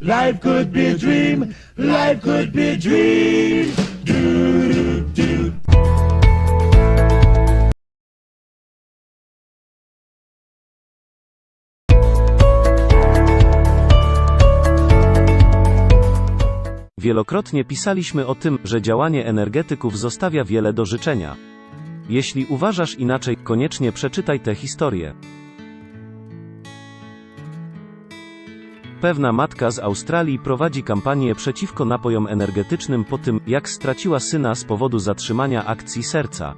Life could be a dream. Life could be a dream. Do, do, do. Wielokrotnie pisaliśmy o tym, że działanie energetyków zostawia wiele do życzenia. Jeśli uważasz inaczej, koniecznie przeczytaj tę historię. Pewna matka z Australii prowadzi kampanię przeciwko napojom energetycznym po tym, jak straciła syna z powodu zatrzymania akcji serca.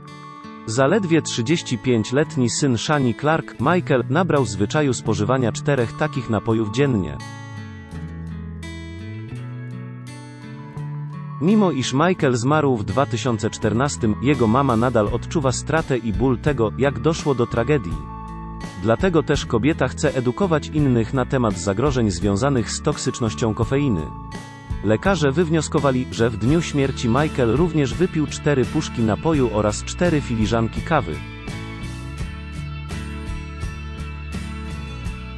Zaledwie 35-letni syn Shani Clark, Michael, nabrał zwyczaju spożywania czterech takich napojów dziennie. Mimo iż Michael zmarł w 2014, jego mama nadal odczuwa stratę i ból tego, jak doszło do tragedii. Dlatego też kobieta chce edukować innych na temat zagrożeń związanych z toksycznością kofeiny. Lekarze wywnioskowali, że w dniu śmierci Michael również wypił cztery puszki napoju oraz cztery filiżanki kawy.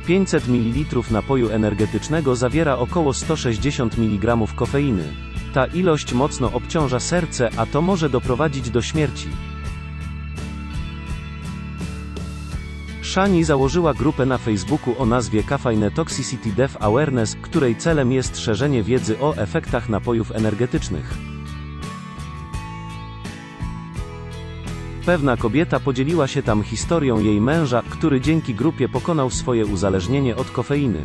500 ml napoju energetycznego zawiera około 160 mg kofeiny. Ta ilość mocno obciąża serce, a to może doprowadzić do śmierci. Shani założyła grupę na Facebooku o nazwie Caffeine Toxicity Death Awareness, której celem jest szerzenie wiedzy o efektach napojów energetycznych. Pewna kobieta podzieliła się tam historią jej męża, który dzięki grupie pokonał swoje uzależnienie od kofeiny.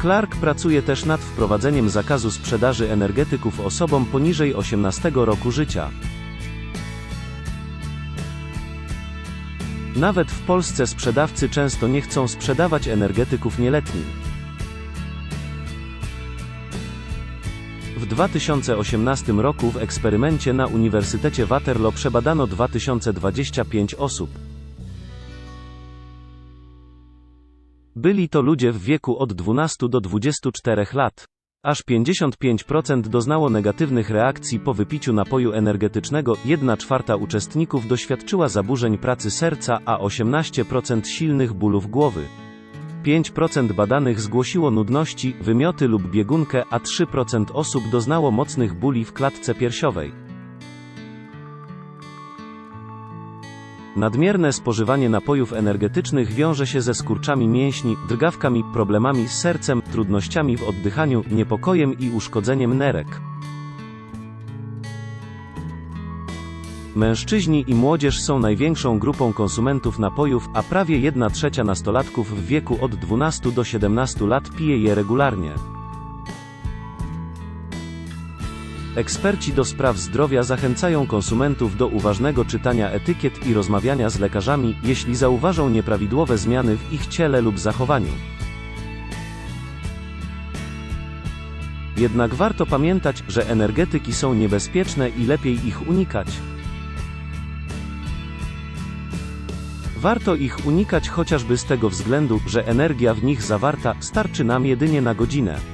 Clark pracuje też nad wprowadzeniem zakazu sprzedaży energetyków osobom poniżej 18 roku życia. Nawet w Polsce sprzedawcy często nie chcą sprzedawać energetyków nieletnim. W 2018 roku w eksperymencie na Uniwersytecie Waterloo przebadano 2025 osób. Byli to ludzie w wieku od 12 do 24 lat. Aż 55% doznało negatywnych reakcji po wypiciu napoju energetycznego, 1 czwarta uczestników doświadczyła zaburzeń pracy serca, a 18% silnych bólów głowy. 5% badanych zgłosiło nudności, wymioty lub biegunkę, a 3% osób doznało mocnych bóli w klatce piersiowej. Nadmierne spożywanie napojów energetycznych wiąże się ze skurczami mięśni, drgawkami, problemami z sercem, trudnościami w oddychaniu, niepokojem i uszkodzeniem nerek. Mężczyźni i młodzież są największą grupą konsumentów napojów, a prawie 1 trzecia nastolatków w wieku od 12 do 17 lat pije je regularnie. Eksperci do spraw zdrowia zachęcają konsumentów do uważnego czytania etykiet i rozmawiania z lekarzami, jeśli zauważą nieprawidłowe zmiany w ich ciele lub zachowaniu. Jednak warto pamiętać, że energetyki są niebezpieczne i lepiej ich unikać. Warto ich unikać chociażby z tego względu, że energia w nich zawarta starczy nam jedynie na godzinę.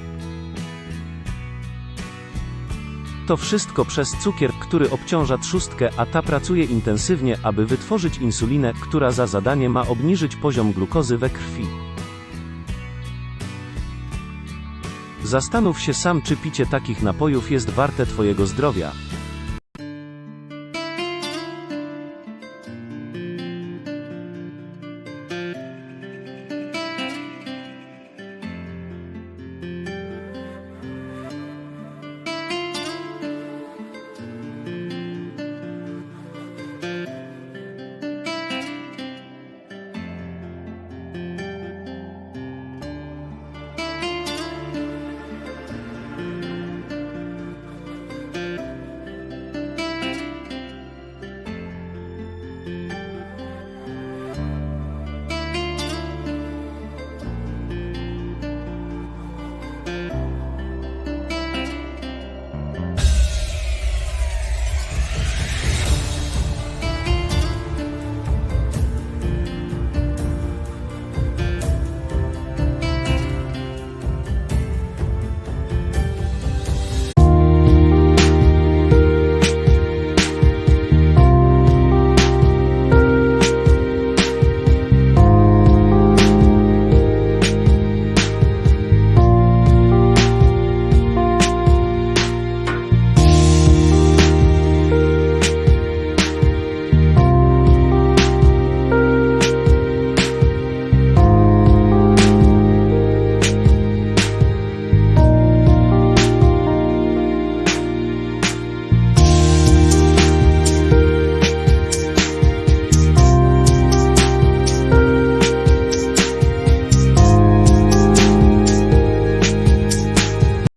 To wszystko przez cukier, który obciąża trzustkę, a ta pracuje intensywnie, aby wytworzyć insulinę, która za zadanie ma obniżyć poziom glukozy we krwi. Zastanów się sam, czy picie takich napojów jest warte Twojego zdrowia.